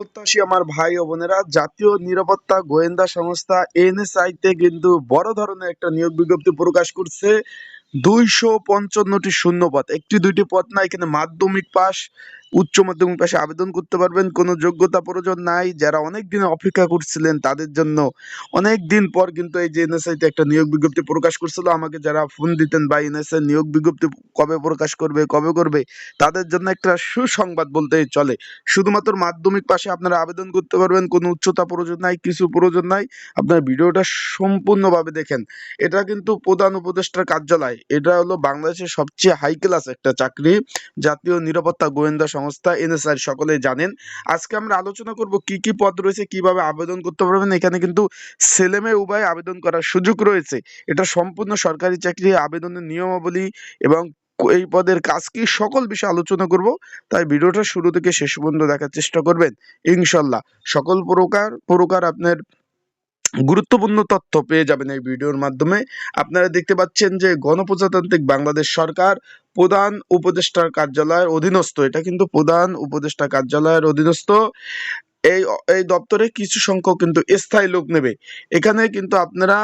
প্রত্যাশী আমার ভাই ও বোনেরা, জাতীয় নিরাপত্তা গোয়েন্দা সংস্থা এনএসআই তে কিন্তু বড় ধরনের একটা নিয়োগ বিজ্ঞপ্তি প্রকাশ করছে। দুইশো পঞ্চান্নটি শূন্য পদ একটি দুইটি পদ না, এখানে মাধ্যমিক পাস উচ্চ মাধ্যমিক পাশে আবেদন করতে পারবেন। কোনো যোগ্যতা প্রয়োজন নাই। যারা অনেক দিন অপেক্ষা করছিলেন তাদের জন্য অনেক দিন পর কিন্তু এই যে এনএসআই তে একটা নিয়োগ বিজ্ঞপ্তি প্রকাশ করছিল, আমাকে যারা ফোন দিতেন বা এনএসআই নিয়োগ বিজ্ঞপ্তি কবে প্রকাশ করবে, কবে করবে, তাদের জন্য একটা সুসংবাদ বলতেই চলে। শুধুমাত্র মাধ্যমিক পাশে আপনারা আবেদন করতে পারবেন, কোনো উচ্চতা প্রয়োজন নাই, কিছু প্রয়োজন নাই। আপনার ভিডিওটা সম্পূর্ণভাবে দেখেন। এটা কিন্তু প্রধান উপদেষ্টার কার্যালয়। এটা হলো বাংলাদেশের সবচেয়ে হাই ক্লাস একটা চাকরি, জাতীয় নিরাপত্তা গোয়েন্দা সংস্থা এনএসআই সকলেই জানেন। আজকে আমরা আলোচনা করব কি কি পদ রয়েছে, কীভাবে আবেদন করতে পারবেন। এখানে কিন্তু ছেলে মেয়ে উভয় আবেদন করার সুযোগ রয়েছে। এটা সম্পূর্ণ সরকারি চাকরি, আবেদনের নিয়মাবলী এবং এই পদের কাজ কি, সকল বিষয়ে আলোচনা করব। তাই ভিডিওটা শুরু থেকে শেষ পর্যন্ত দেখার চেষ্টা করবেন। ইনশাল্লাহ, সকল প্রকার প্রকার আপনার গুরুত্বপূর্ণ তথ্য পেয়ে যাবেন এই ভিডিওর মাধ্যমে। আপনারা দেখতে পাচ্ছেন যে গণপ্রজাতান্ত্রিক বাংলাদেশ সরকার প্রধান উপদেষ্টার কার্যালয়ের অধীনস্থ, এটা কিন্তু প্রধান উপদেষ্টা কার্যালয়ের অধীনস্থ, এই এই দপ্তরে কিছু সংখ্যক কিন্তু স্থায়ী লোক নেবে। এখানে কিন্তু আপনারা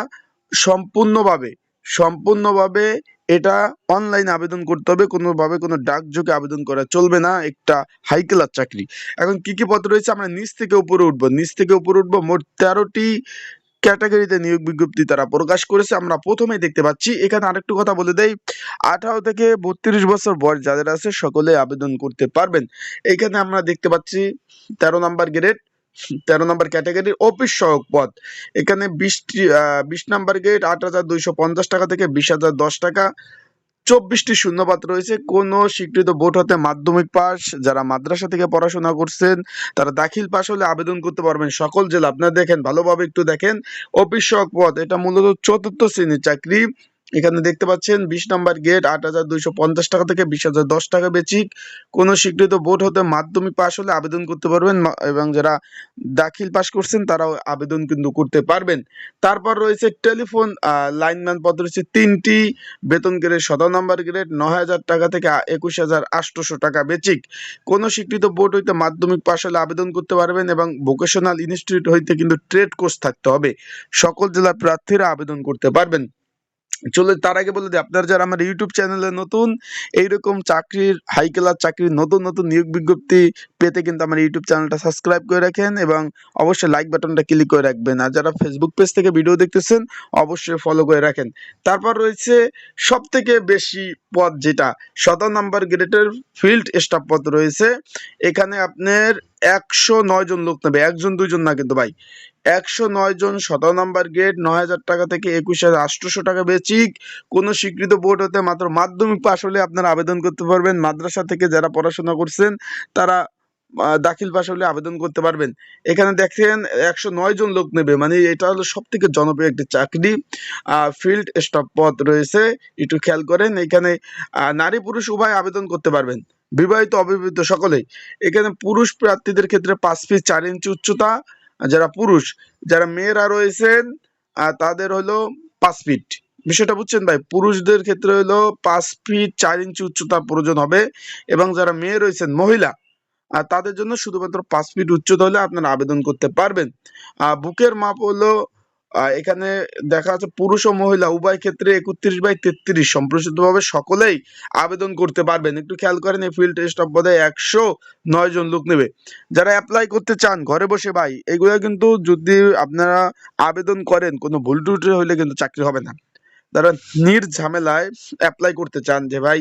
সম্পূর্ণভাবে সম্পূর্ণভাবে এটা অনলাইনে আবেদন করতে হবে। কোনোভাবে কোনো ডাকযোগে আবেদন করা চলবে না। একটা হাই ক্লাস চাকরি। এখন কি কি পদ রয়েছে? আমরা নিচ থেকে উপরে উঠবো। নিচ থেকে উপরে উঠবো। মোট তেরোটি ক্যাটাগরিতে নিয়োগ বিজ্ঞপ্তি তারা প্রকাশ করেছে। আমরা প্রথমেই দেখতে পাচ্ছি। এখানে আরেকটু কথা বলে দেই। আঠারো থেকে বত্রিশ বছর বয়স যাদের আছে, সকলে আবেদন করতে পারবেন। এখানে আমরা দেখতে পাচ্ছি তেরো নাম্বার গ্রেড তেরো নম্বর ক্যাটাগরির অফিস সহায়ক পদ। এখানে বিশটি বিশ নাম্বার গেট আট হাজার দুইশো পঞ্চাশ টাকা থেকে বিশ হাজার দশ টাকা। চব্বিশটি শূন্যপাত রয়েছে। কোন স্বীকৃত বোর্ড হতে মাধ্যমিক পাস, যারা মাদ্রাসা থেকে পড়াশোনা করছেন, তারা দাখিল পাস হলে আবেদন করতে পারবেন। সকল জেলা, আপনারা দেখেন, ভালোভাবে একটু দেখেন। অফিস সহায়ক পদ, এটা মূলত চতুর্থ শ্রেণির চাকরি। এখানে দেখতে পাচ্ছেন, বিশ নাম্বার গেট আট হাজার দুইশো পঞ্চাশ টাকা থেকে বিশ হাজার দশ টাকা বেচিক। কোন স্বীকৃত বোর্ড হতে মাধ্যমিক পাশ হলে আবেদন করতে পারবেন এবং যারা দাখিল পাশ করছেন, তারাও আবেদন কিন্তু করতে পারবেন। তারপর রয়েছে টেলিফোন লাইনম্যান পদ রয়েছে তিনটি। বেতন গ্রেড সতেরো নম্বর গ্রেড নয় হাজার টাকা থেকে একুশ হাজার আটশোশো টাকা বেচিক। কোন স্বীকৃত বোর্ড হইতে মাধ্যমিক পাশ হলে আবেদন করতে পারবেন, এবং ভোকেশনাল ইনস্টিটিউট হইতে কিন্তু ট্রেড কোর্স থাকতে হবে। সকল জেলার প্রার্থীরা আবেদন করতে পারবেন। চলে তার আগে বলে দিই, আপনারা যারা আমার ইউটিউব চ্যানেলে নতুন, এইরকম চাকরির হাই ক্লাস চাকরির নতুন নতুন নিয়োগ বিজ্ঞপ্তি পেতে কিন্তু আমার ইউটিউব চ্যানেলটা সাবস্ক্রাইব করে রাখেন এবং অবশ্যই লাইক বাটনটা ক্লিক করে রাখবেন। আর যারা ফেসবুক পেজ থেকে ভিডিও দেখতেছেন, অবশ্যই ফলো করে রাখেন। তারপর রয়েছে সব থেকে বেশি পদ যেটা, সতেরো নাম্বার গ্রেডের ফিল্ড স্টাফ পদ রয়েছে। এখানে আপনার একশো নয় জন লোক নেবে, একজন, দুইজন না কিন্তু ভাই। একশো নয় জন সতেরো নাম্বার গেট, নয় হাজার টাকা থেকে একুশ হাজার আটশোশো টাকা বেচিক। কোনো স্বীকৃত বোর্ড হতে মাত্র মাধ্যমিক পাশ হলে আপনারা আবেদন করতে পারবেন। মাদ্রাসা থেকে যারা পড়াশোনা করছেন, তারা দাখিল পাস হলে আবেদন করতে পারবেন। এখানে দেখেন একশো নয় জন লোক নেবে মানে এটা হলো সব থেকে জনপ্রিয় একটি চাকরি ফিল্ড স্টাফ পদ রয়েছে, একটু খেয়াল করেন, এখানে নারী পুরুষ উভয় আবেদন করতে পারবেন, বিবাহিত, অবিবাহিত সকলেই। এখানে পুরুষ প্রার্থীদের ক্ষেত্রে পাঁচ ফিট চার ইঞ্চি উচ্চতা, যারা পুরুষ, যারা মেয়েরা রয়েছেন তাদের হলো পাঁচ ফিট বিষয়টা বুঝছেন ভাই? পুরুষদের ক্ষেত্রে হলো পাঁচ ফিট চার ইঞ্চি উচ্চতা প্রয়োজন হবে, এবং যারা মেয়ে রয়েছেন, মহিলা তাদের জন্য শুধুমাত্র পাঁচ ফিট উচ্চতা হলে আপনারা আবেদন করতে পারবেন। বুকের মাপ হলো এখানে দেখা যাচ্ছে পুরুষ ও মহিলা, উভয় ক্ষেত্রে একত্রিশ বাই তেত্রিশ। সম্প্রসারিতভাবে সকলেই আবেদন করতে পারবেন। একটু খেয়াল করেন, এই ফিল্ড টেস্ট অফ বোধহয় একশো নয় জন লোক নেবে। যারা অ্যাপ্লাই করতে চান, ঘরে বসে ভাই, এগুলো কিন্তু যদি আপনারা আবেদন করেন, কোনো ভুল টুটি হলে কিন্তু চাকরি হবে না। যারা নির্ঝামেলায় অ্যাপ্লাই করতে চান যে, ভাই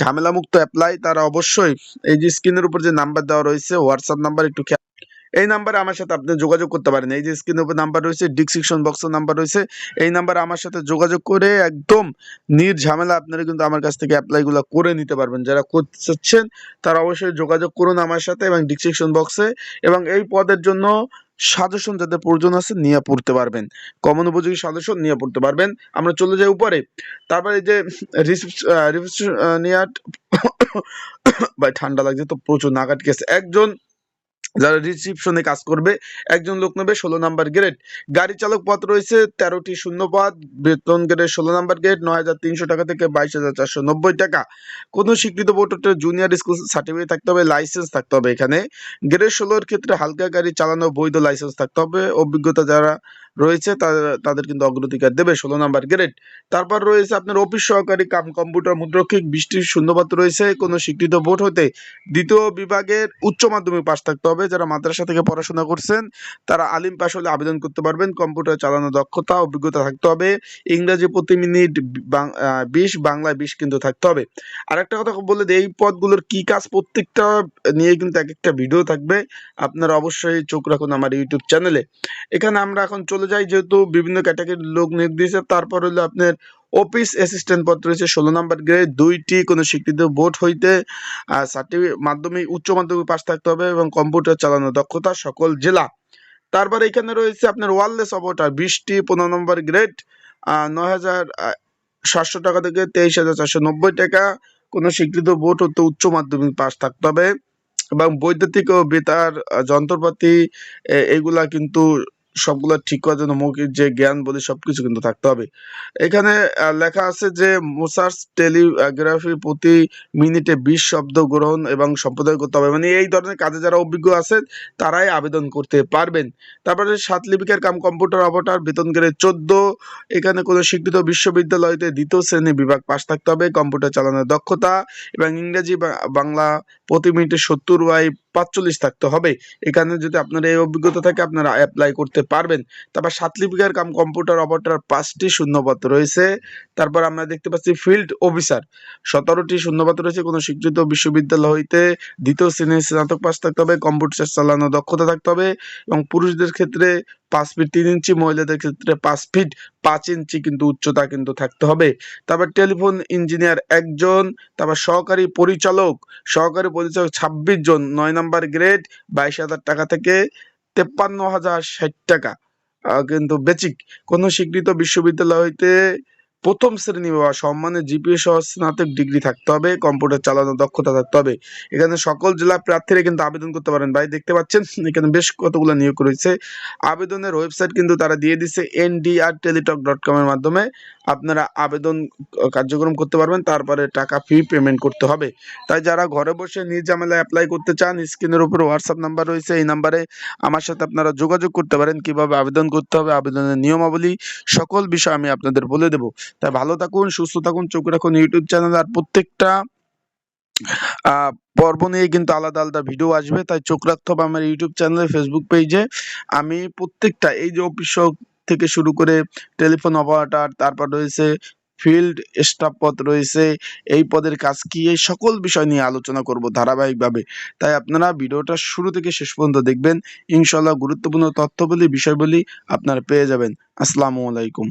ঝামেলা মুক্ত অ্যাপ্লাই তারা অবশ্যই এই যে স্ক্রিনের উপর যে নাম্বার দেওয়া রয়েছে হোয়াটসঅ্যাপ নাম্বার একটু এই নাম্বারে আমার সাথে আপনি যোগাযোগ করতে পারেন। এই যে স্ক্রিনের উপর নাম্বার রয়েছে ডিসক্রিপশন বক্সের নাম্বার রয়েছে, এই নাম্বারে আমার সাথে যোগাযোগ করে একদম নির্ঝামেলা আপনারা কিন্তু আমার কাছ থেকে অ্যাপ্লাইগুলো করে নিতে পারবেন। যারা করতে চাচ্ছেন, তারা অবশ্যই যোগাযোগ করুন আমার সাথে এবং ডিসক্রিপশন বক্সে এবং এই পদের জন্য সাজেশন যাদের প্রয়োজন আছে নিয়ে পড়তে পারবেন। কমন উপযোগী সাজেশন নিয়ে পড়তে পারবেন। আমরা চলে যাই উপরে। তারপরে এই যে রিসিপশনিয়াট ভাই, ঠান্ডা লাগছে তো প্রচুর নাগাট গেছে। একজন যারা রিসিপশনে কাজ করবে, একজন লোক নেবে ষোলো নাম্বার গ্রেড গাড়ি চালক পদ রয়েছে তেরোটি শূন্য পদ বেতন গ্রেড ষোলো নাম্বার গ্রেড নয় হাজার তিনশো টাকা থেকে বাইশ হাজার চারশো নব্বই টাকা। কোনো স্বীকৃত বোর্ডের জুনিয়র স্কুল সার্টিফিকেট থাকতে হবে লাইসেন্স থাকতে হবে এখানে। গ্রেড ষোলোর ক্ষেত্রে হালকা গাড়ি চালানো বৈধ লাইসেন্স থাকতে হবে। অভিজ্ঞতা যারা রয়েছে তাদের কিন্তু অগ্রাধিকার দেবে, ষোলো নাম্বার গ্রেড। তারপর রয়েছে আপনার অফিস সহকারী কাম, কম্পিউটার মুদ্রক্ষিক, বৃষ্টির শূন্যপদ রয়েছে, কোনো স্বীকৃত বোর্ড হতে দ্বিতীয় বিভাগের উচ্চ মাধ্যমিক পাস থাকতে হবে। যারা মাদ্রাসা থেকে পড়াশোনা করছেন, তারা আলিম পাশ হলে আবেদন করতে পারবেন। কম্পিউটার চালানো দক্ষতা অভিজ্ঞতা থাকতে হবে। ইংরেজি প্রতি মিনিট বিশ, বাংলায় বিশ কিন্তু থাকতে হবে। আরেকটা কথা বলে এই পদগুলোর কি কাজ প্রত্যেকটা নিয়ে কিন্তু এক একটা ভিডিও থাকবে। আপনারা অবশ্যই চোখ রাখুন আমার ইউটিউব চ্যানেলে। এখানে আমরা এখন চলে যাই যেহেতু বিভিন্ন ক্যাটাগরির লোক নিয়োগ দিয়েছে, তারপর হলো আপনার অফিস অ্যাসিস্ট্যান্ট পদ রয়েছে ষোলো নাম্বার গ্রেড দুইটি কোনো স্বীকৃত বোর্ড হইতে সার্টিফিকেট মাধ্যমিক, উচ্চ মাধ্যমিক পাস থাকতে হবে এবং কম্পিউটার চালানোর দক্ষতা সকল জেলা। তারপর এখানে রয়েছে আপনার ওয়ারলেস অপারেটর, বিশটি পনেরো নম্বর গ্রেড নয় হাজার সাতশো টাকা থেকে তেইশ হাজার চারশো নব্বই টাকা। কোনো স্বীকৃত বোর্ড হতে উচ্চ মাধ্যমিক পাস থাকতে হবে। এবং বৈদ্যুতিক ও বেতার যন্ত্রপাতি এগুলা কিন্তু সবগুলা ঠিক করার জন্য মৌখিক যে জ্ঞান বলি সবকিছু কিন্তু থাকতে হবে। এখানে লেখা আছে যে মোসার্স টেলিগ্রাফি প্রতি মিনিটে বিশ শব্দ গ্রহণ এবং সম্প্রদায় করতে হবে। মানে এই ধরনের কাজে যারা অভিজ্ঞ আছেন, তারাই আবেদন করতে পারবেন। তারপরে সাত লিপিকার কাম কম্পিউটার অপারেটর বেতন গ্রেড চোদ্দ। এখানে কোনো স্বীকৃত বিশ্ববিদ্যালয়তে দ্বিতীয় শ্রেণি বিভাগ পাশ থাকতে হবে, কম্পিউটার চালানোর দক্ষতা এবং ইংরেজি বাংলা প্রতি মিনিটে সত্তর বাই পাঁচচল্লিশ থাকতে হবে। এখানে যদি আপনার এই অভিজ্ঞতা থাকে, আপনারা অ্যাপ্লাই করতে পারবেন। তারপর সাত লিপিকার কাম কম্পিউটার অপারেটর পাঁচটি শূন্যপদ রয়েছে। তারপর আমরা দেখতে পাচ্ছি ফিল্ড অফিসার সতেরোটি শূন্যপদ রয়েছে। কোনো স্বীকৃত বিশ্ববিদ্যালয় হইতে দ্বিতীয় শ্রেণির স্নাতক পাস থাকতে হবে কম্পিউটার চালানোর দক্ষতা থাকতে হবে এবং পুরুষদের ক্ষেত্রে পাঁচ ফিট তিন ইঞ্চি, মহিলাদের ক্ষেত্রে পাঁচ ফিট পাঁচ ইঞ্চি কিন্তু উচ্চতা কিন্তু থাকতে হবে। তারপর টেলিফোন ইঞ্জিনিয়ার একজন, তারপর সহকারী পরিচালক সহকারী পরিচালক ছাব্বিশ জন, নয় নাম্বার গ্রেড বাইশ হাজার টাকা থেকে তেপ্পান্ন হাজার ষাট টাকা। কিন্তু বেচিক কোন স্বীকৃত বিশ্ববিদ্যালয় হইতে প্রথম শ্রেণি বা সম্মানের জিপিএ সহ স্নাতক ডিগ্রি থাকতে হবে, কম্পিউটার চালানোর দক্ষতা থাকতে হবে। এখানে সকল জেলা প্রার্থীরা কিন্তু আবেদন করতে পারেন। ভাই, দেখতে পাচ্ছেন? এখানে বেশ কতগুলো নিয়োগ রয়েছে। আবেদনের ওয়েবসাইট কিন্তু তারা দিয়ে দিচ্ছে এনডিআর টেলিটক ডট কম এর মাধ্যমে। আপনারা আবেদন কার্যক্রম করতে পারবেন, তারপরে টাকা ফি পেমেন্ট করতে হবে। তাই যারা ঘরে বসে নিজ ঝামেলায় অ্যাপ্লাই করতে চান স্ক্রিনের উপর হোয়াটসঅ্যাপ নাম্বার রয়েছে, এই নাম্বারে আমার সাথে আপনারা যোগাযোগ করতে পারেন। কীভাবে আবেদন করতে হবে, আবেদনের নিয়মাবলী, সকল বিষয় আমি আপনাদের বলে দেব। তাই ভালো থাকুন, সুস্থ থাকুন, চোখ রাখুন ইউটিউব চ্যানেল আর প্রত্যেকটা পর্ব নিয়ে কিন্তু আলাদা আলাদা ভিডিও আসবে। তাই চোখ রাখতে হবে আমার ইউটিউব চ্যানেলে ফেসবুক পেজে আমি প্রত্যেকটা, এই যে অফিস থেকে শুরু করে টেলিফোন অপারেটর তারপর রয়েছে ফিল্ড স্টাফ পদ রয়েছে, এই পদের কাজ কি, এই সকল বিষয় নিয়ে আলোচনা করব ধারাবাহিকভাবে। তাই আপনারা ভিডিওটা শুরু থেকে শেষ পর্যন্ত দেখবেন। ইনশাল্লাহ গুরুত্বপূর্ণ তথ্যবলী, বিষয়বলী আপনারা পেয়ে যাবেন। আসসালামু আলাইকুম।